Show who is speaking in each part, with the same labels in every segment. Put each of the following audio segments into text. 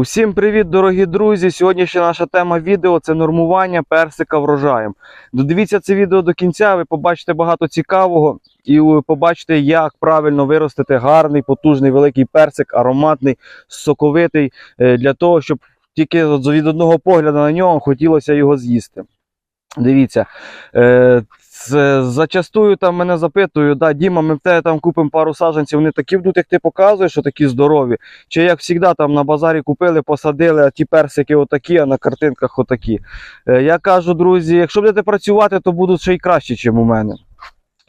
Speaker 1: Усім привіт, дорогі друзі! Сьогоднішня наша тема відео це нормування персика врожаєм. Додивіться це відео до кінця, ви побачите багато цікавого і побачите, як правильно виростити гарний, потужний, великий персик, ароматний, соковитий, е, для того, щоб тільки від одного погляду на нього хотілося його з'їсти. Дивіться, е, це, зачастую там мене запитують, да, Діма, ми в тебе там купимо пару саджанців, вони такі будуть, як ти показуєш, що такі здорові. Чи як завжди там на базарі купили, посадили, а ті персики отакі, а на картинках отакі. Е, я кажу, друзі, якщо будете працювати, то будуть ще й краще, ніж у мене.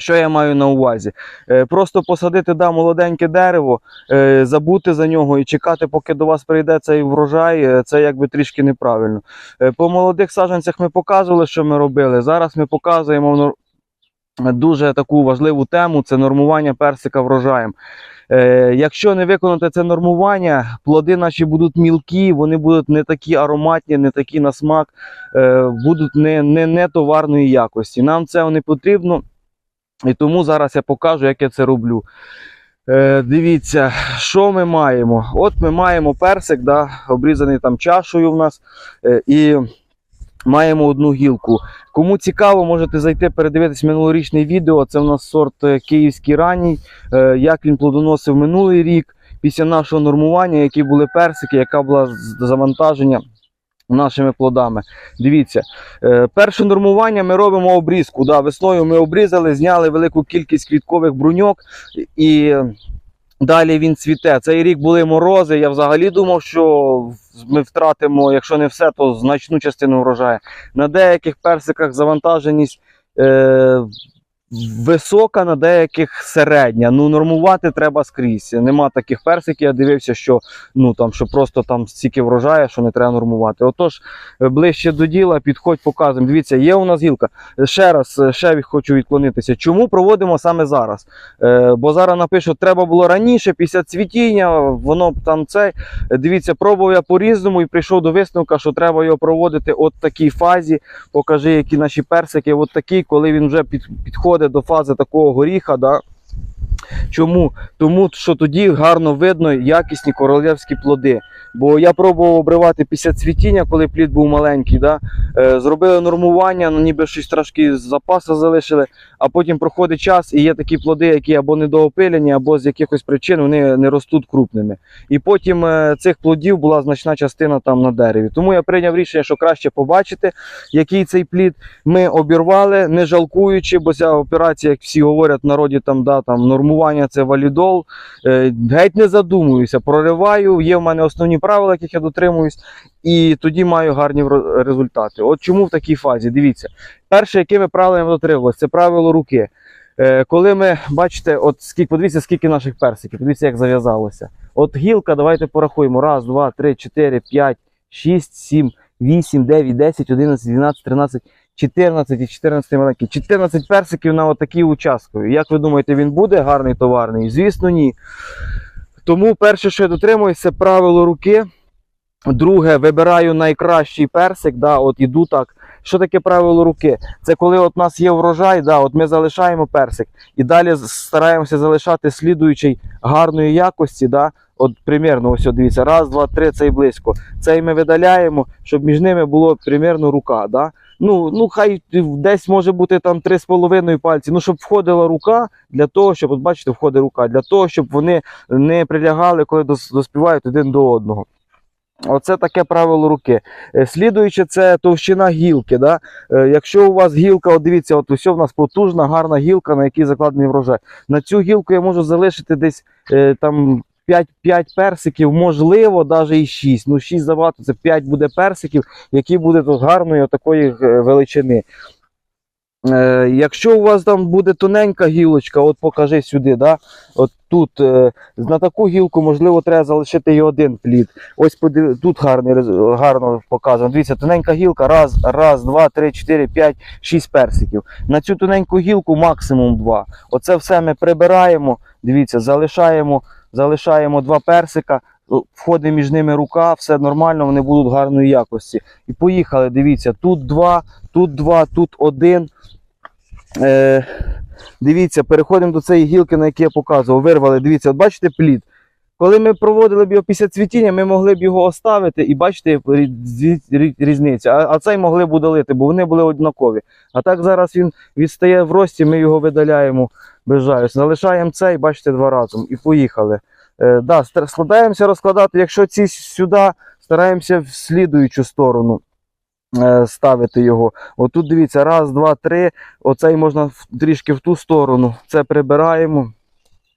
Speaker 1: Що я маю на увазі? Е, просто посадити да, молоденьке дерево, е, забути за нього і чекати, поки до вас прийде цей врожай, е, це якби трішки неправильно. По молодих саджанцях ми показували, що ми робили. Зараз ми показуємо дуже таку важливу тему це нормування персика врожаєм. Якщо не виконати це нормування, плоди наші будуть мілкі, вони будуть не такі ароматні, не такі на смак, будуть не, не, не товарної якості. Нам це не потрібно. І тому зараз я покажу, як я це роблю. Е, дивіться, що ми маємо. От ми маємо персик, да, обрізаний там чашею в нас. Е, і маємо одну гілку. Кому цікаво, можете зайти передивитись минулорічне відео. Це в нас сорт е, київський ранній, е, як він плодоносив минулий рік. Після нашого нормування, які були персики, яка була завантаження нашими плодами. Дивіться, е, перше нормування ми робимо обрізку. Да, весною ми обрізали, зняли велику кількість квіткових бруньок і далі він цвіте. Цей рік були морози. Я взагалі думав, що ми втратимо, якщо не все, то значну частину врожаю. На деяких персиках завантаженість. Е, Висока, на деяких середня. Ну, нормувати треба скрізь. Нема таких персиків. Я дивився, що ну там що просто там стільки врожає, що не треба нормувати. Отож, е, ближче до діла, підходь, показуємо. Дивіться, є у нас гілка. Е, Ще раз, е, ще хочу відклонитися. Чому проводимо саме зараз? Е, бо зараз напишуть, треба було раніше, після цвітіння, воно там цей. Е, Дивіться, пробував я по-різному і прийшов до висновка, що треба його проводити от такій фазі. Покажи, які наші персики, от такі, коли він вже під, підходить до фази такого горіха. Да? Чому? Тому що тоді гарно видно якісні королівські плоди. Бо я пробував обривати після цвітіння, коли плід був маленький. Да? Е, зробили нормування, ну ніби щось трошки з запасу залишили, а потім проходить час і є такі плоди, які або недоопилені, або з якихось причин вони не ростуть крупними. І потім е, цих плодів була значна частина там на дереві. Тому я прийняв рішення, що краще побачити, який цей плід. Ми обірвали, не жалкуючи, бо ця операція, як всі говорять в народі, там, да, там нормування це валідол. Е, геть не задумуюся, прориваю. Є в мене основні правила, яких я дотримуюсь, і тоді маю гарні результати. От чому в такій фазі? Дивіться, перше, якими правилами дотримувалися, це правило руки. Е, коли ми бачите, от скільки, подивіться, скільки наших персиків, подивіться, як зав'язалося. От гілка, давайте порахуємо. Раз, два, три, чотири, п'ять, шість, сім, вісім, дев'ять, десять, одинадцять, дванадцять, тринадцять, 14 і 14 маленький. 14 персиків на отакій участку. Як ви думаєте, він буде гарний товарний? Звісно, ні. Тому перше, що я дотримуюсь, це правило руки. Друге, вибираю найкращий персик, да, от іду так. Що таке правило руки? Це коли от у нас є врожай, да, от ми залишаємо персик і далі стараємося залишати слідуючий гарної якості. Да, от примірно, ось дивіться, раз, два, три, цей близько. Цей ми видаляємо, щоб між ними було примірно рука. Да? Ну, ну хай десь може бути там три з половиною пальці. Ну, щоб входила рука для того, щоб, от бачите, входить рука, для того, щоб вони не прилягали, коли доспівають один до одного. Оце таке правило руки. Е, Слідуюче, це товщина гілки. Да? Е, Якщо у вас гілка, от дивіться, от ось у нас потужна, гарна гілка, на якій закладений врожай. На цю гілку я можу залишити десь е, там 5, 5 персиків, можливо, навіть і 6. Ну, 6 забагато, це 5 буде персиків, які будуть от гарної такої е, величини. Е, якщо у вас там буде тоненька гілочка, от покажи сюди, да? от тут е, на таку гілку, можливо, треба залишити і один плід. Ось подив... тут гарний, гарно показано. Дивіться, тоненька гілка, раз, раз, два, три, чотири, п'ять, шість персиків. На цю тоненьку гілку максимум два. Оце все ми прибираємо. Дивіться, залишаємо, залишаємо два персика. Входить між ними рука, все нормально, вони будуть гарної якості. І поїхали. Дивіться, тут два, тут два, тут один. Е, дивіться, переходимо до цієї гілки, на якій я показував. Вирвали. Дивіться, от бачите плід. Коли ми проводили б його після цвітіння, ми могли б його оставити і рі- різницю. А, цей могли б удалити, бо вони були однакові. А так зараз він відстає в рості, ми його видаляємо без. Залишаємо цей, бачите, два разом і поїхали. Е, да, складаємося розкладати, якщо ці сюди, стараємося в слідуючу сторону е, ставити його. Отут дивіться, раз, два, три. Оцей можна трішки в ту сторону. Це прибираємо.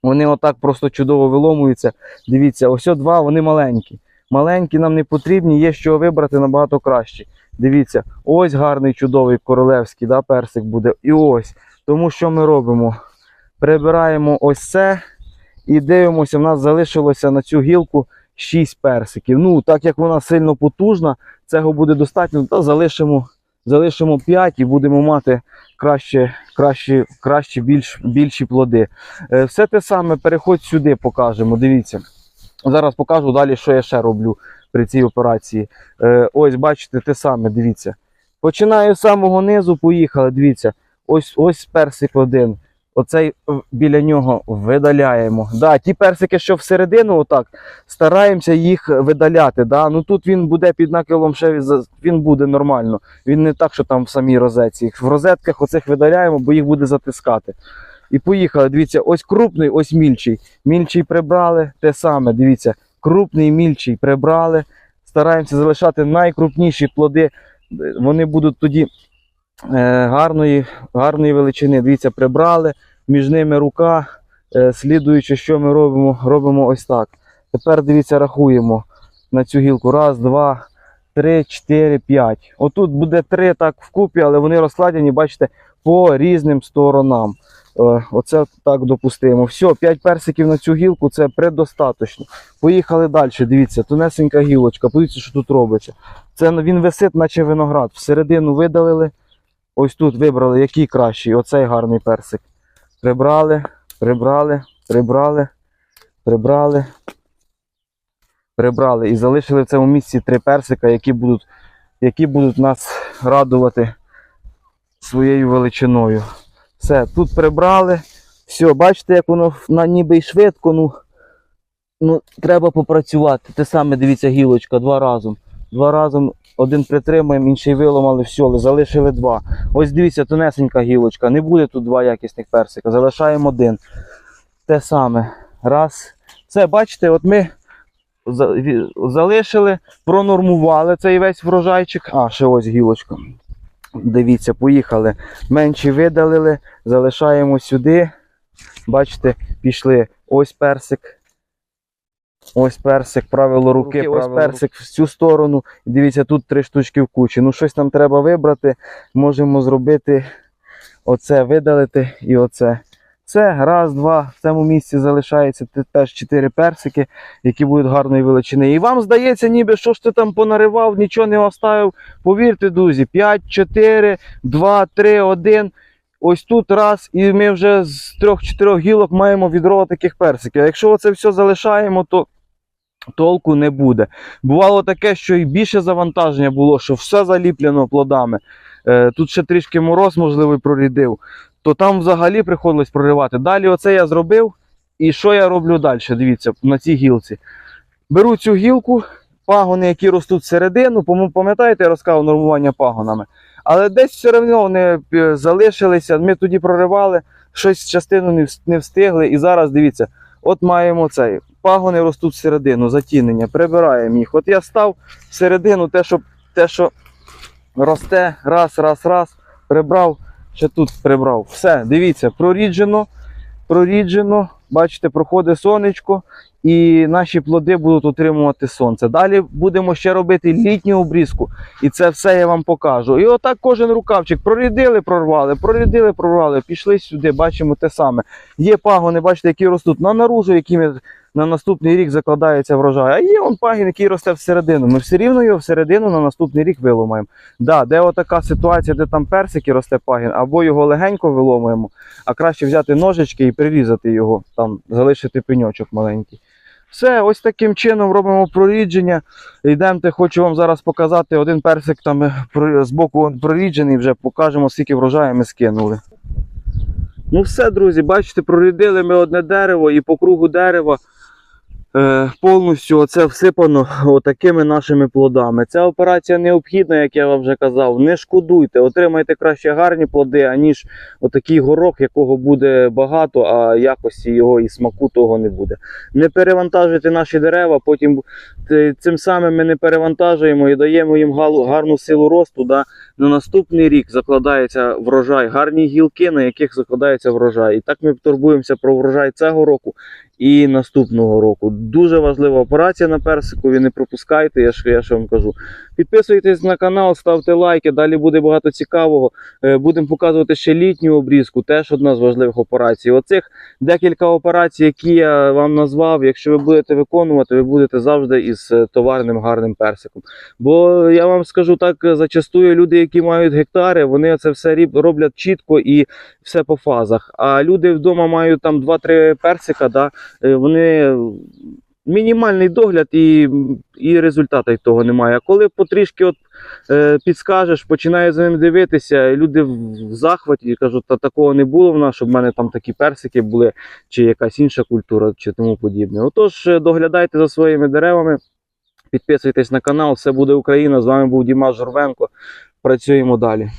Speaker 1: Вони отак просто чудово виломуються. Дивіться, ось два, вони маленькі. Маленькі нам не потрібні, є що вибрати набагато краще. Дивіться, ось гарний чудовий королевський да, персик буде. І ось. Тому що ми робимо? Прибираємо ось це і дивимося, в нас залишилося на цю гілку 6 персиків. Ну, так як вона сильно потужна, цього буде достатньо, то залишимо, залишимо 5 і будемо мати краще, краще, краще більш, більші плоди. Е, Все те саме, переходь сюди, покажемо. Дивіться. Зараз покажу далі, що я ще роблю при цій операції. Е, Ось, бачите, те саме, дивіться. Починаю з самого низу, поїхали. Дивіться, ось ось персик один. Оцей біля нього видаляємо. Да, ті персики, що всередину, отак, стараємося їх видаляти. Да? Ну тут він буде під накилом ще він буде нормально. Він не так, що там в самій розетці. В розетках оцих видаляємо, бо їх буде затискати. І поїхали. Дивіться, ось крупний, ось мільчий. Мільчий прибрали, те саме. Дивіться, крупний мільчий прибрали. Стараємося залишати найкрупніші плоди. Вони будуть тоді гарної, гарної величини. Дивіться, прибрали, між ними рука. Е, слідуючи, що ми робимо, робимо ось так. Тепер дивіться, рахуємо на цю гілку. Раз, два, три, чотири, п'ять. Отут буде три так вкупі, але вони розкладені, бачите, по різним сторонам. Е, Оце так допустимо. Все, 5 персиків на цю гілку це предостаточно. Поїхали далі. Дивіться, тонесенька гілочка. Подивіться, що тут робиться. Це він висить, наче виноград. Всередину видалили. Ось тут вибрали, який кращий. Оцей гарний персик. Прибрали, прибрали, прибрали, прибрали, прибрали. І залишили в цьому місці три персика, які будуть, які будуть нас радувати своєю величиною. Все, тут прибрали. Все, бачите, як воно ніби й швидко, ну, ну треба попрацювати. Те саме дивіться, гілочка, два разом. Два разом один притримаємо, інший виламали, все, залишили два. Ось дивіться, тонесенька гілочка. Не буде тут два якісних персика. Залишаємо один. Те саме. Раз. Все, бачите, от ми залишили, пронормували цей весь врожайчик. А, ще ось гілочка. Дивіться, поїхали. Менші видалили, залишаємо сюди. Бачите, пішли. Ось персик. Ось персик, правило руки,
Speaker 2: Руки,
Speaker 1: ось персик в цю сторону. Дивіться, тут три штучки в кучі. Ну, щось нам треба вибрати. Можемо зробити оце, видалити і оце. Це раз, два. В цьому місці залишається теж чотири персики, які будуть гарної величини. І вам здається, ніби що ж ти там понаривав, нічого не оставив. Повірте, друзі, 5, 4, 2, 3, 1. Ось тут раз, і ми вже з трьох-чотирьох гілок маємо відро таких персиків. А якщо це все залишаємо, то толку не буде. Бувало таке, що і більше завантаження було, що все заліплено плодами. Е, тут ще трішки мороз, можливо, прорідив, то там взагалі приходилось проривати. Далі оце я зробив. І що я роблю далі? Дивіться, на цій гілці. Беру цю гілку, пагони, які ростуть всередину, пам'ятаєте, я розказав нормування пагонами. Але десь все одно вони е, залишилися. Ми тоді проривали, щось частину не встигли. І зараз дивіться, от маємо цей. Пагони ростуть всередину, затінення, прибираємо їх. От я став всередину те, що, те, що росте, раз, раз, раз, прибрав, ще тут прибрав. Все, дивіться, проріджено, проріджено. Бачите, проходить сонечко, і наші плоди будуть отримувати сонце. Далі будемо ще робити літню обрізку, і це все я вам покажу. І отак кожен рукавчик прорідили, прорвали, прорідили, прорвали, пішли сюди, бачимо те саме. Є пагони, бачите, які ростуть на наружу, якими на наступний рік закладається врожай. А є он пагін, який росте всередину. Ми все рівно його всередину на наступний рік виломаємо. Да, де отака ситуація, де там персики росте пагін, або його легенько виломуємо, а краще взяти ножички і прирізати його, там залишити пеньочок маленький. Все, ось таким чином робимо прорідження. Йдемте, хочу вам зараз показати один персик там з боку проріджений, вже покажемо, скільки врожаю ми скинули. Ну все, друзі, бачите, прорідили ми одне дерево і по кругу дерева е, повністю оце всипано отакими нашими плодами. Ця операція необхідна, як я вам вже казав. Не шкодуйте, отримайте краще гарні плоди, аніж отакий горох, якого буде багато, а якості його і смаку того не буде. Не перевантажуйте наші дерева, потім е, цим самим ми не перевантажуємо і даємо їм гарну силу росту. Да? На наступний рік закладається врожай, гарні гілки, на яких закладається врожай. І так ми турбуємося про врожай цього року і наступного року. Дуже важлива операція на персикові, не пропускайте, я ж, я ж вам кажу. Підписуйтесь на канал, ставте лайки, далі буде багато цікавого. Е, Будемо показувати ще літню обрізку, теж одна з важливих операцій. Оцих декілька операцій, які я вам назвав, якщо ви будете виконувати, ви будете завжди із е, товарним гарним персиком. Бо я вам скажу так, е, зачастую люди, які мають гектари, вони це все роблять чітко і все по фазах. А люди вдома мають там 2-3 персика, да, вони мінімальний догляд і, і результату того немає. А коли потрішки от, е, підскажеш, починає за ним дивитися, люди в захваті кажуть, та такого не було в нас, щоб в мене там такі персики були, чи якась інша культура, чи тому подібне. Отож, е, доглядайте за своїми деревами. Підписуйтесь на канал, все буде Україна. З вами був Дімас Журвенко. Працюємо далі.